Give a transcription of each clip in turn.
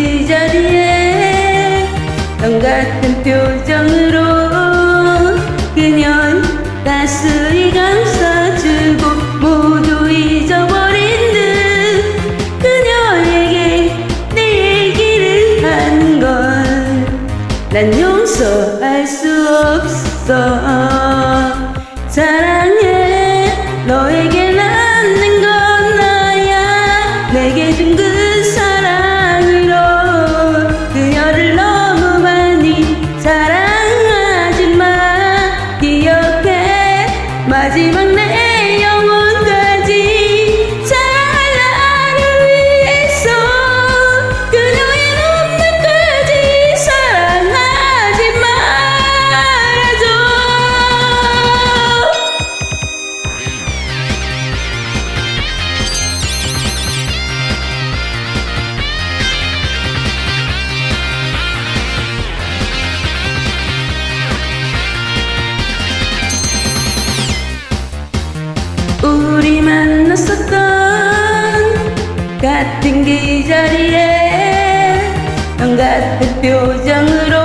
이 자리에 넌 같은 표정으로 그녀의 가슴이 감싸주고 모두 잊어버린 듯 그녀에게 내 얘기를 하는 건 난 용서할 수 없어. 같은 그 자리에 넌 같은 표정으로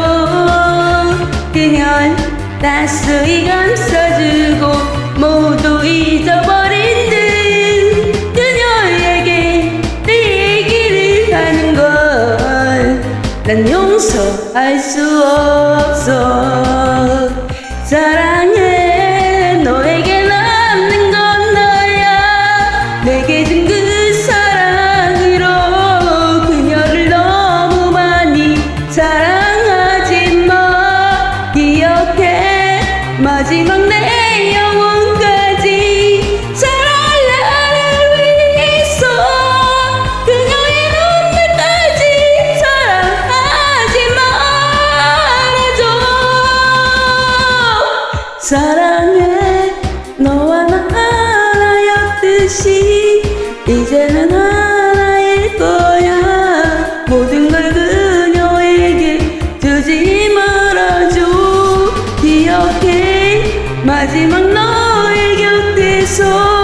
그녀를 따스히 감싸주고 모두 잊어버린 듯 그녀에게 내 얘기를 하는 걸 난 용서할 수 없어. 사랑해 마지막 내 영혼까지 사랑할 나를 위해서 그녀의 눈물까지 사랑하지 말아줘. 사랑해 너와 나 하나였듯이 이제는 마지막 너의 곁에서